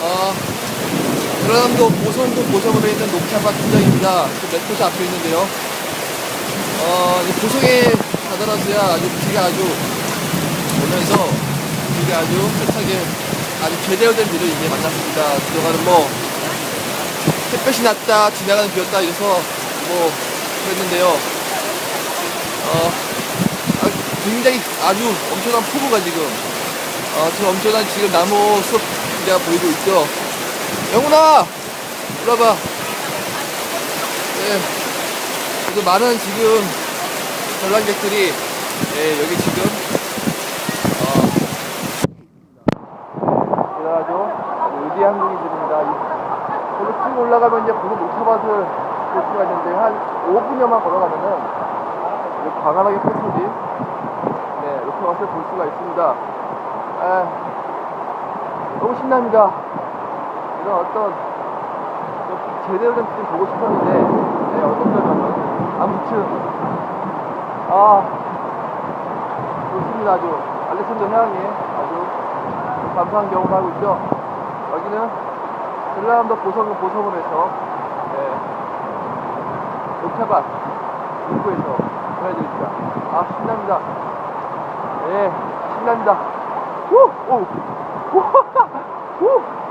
전라남도 보성도 보성으로 있는 녹차밭 현장입니다. 그 맵코스 앞에 있는데요. 어, 이제 보성에 가더라도야 아주 비가 아주 오면서 비가 아주 세차게 아주 제대로 된 비를 이제 만났습니다. 그동안은 뭐 햇볕이 났다 지나가는 비였다 이래서 뭐 그랬는데요. 어, 아, 굉장히 아주 엄청난 폭우가 지금 어, 지금 엄청난 지금 나무 숲이 보이고 있죠. 영훈아! 일로 와봐. 네. 많은 지금 관람객들이, 예, 여기 지금, 어, 그래가지고 아주 의지한 분들입니다. 거기 쭉 올라가면 이제 고속 녹차밭을 볼 수가 있는데, 한 5분여만 걸어가면은, 광활하게 펼쳐진, 네, 녹차밭을 볼 수가 있습니다. 아, 너무 신납니다. 이런 어떤 좀 제대로 된 film 보고 싶었는데 네, 어떤 점은 아무튼 아 좋습니다 아주. 알렉산더 해양에 아주 감사한 경험을 하고 있죠. 여기는 전라남도 보성 보성을 해서 네, 녹차밭 입구에서 보여드립니다. 아 신납니다. 네 신납니다 우! 오! 우! 우!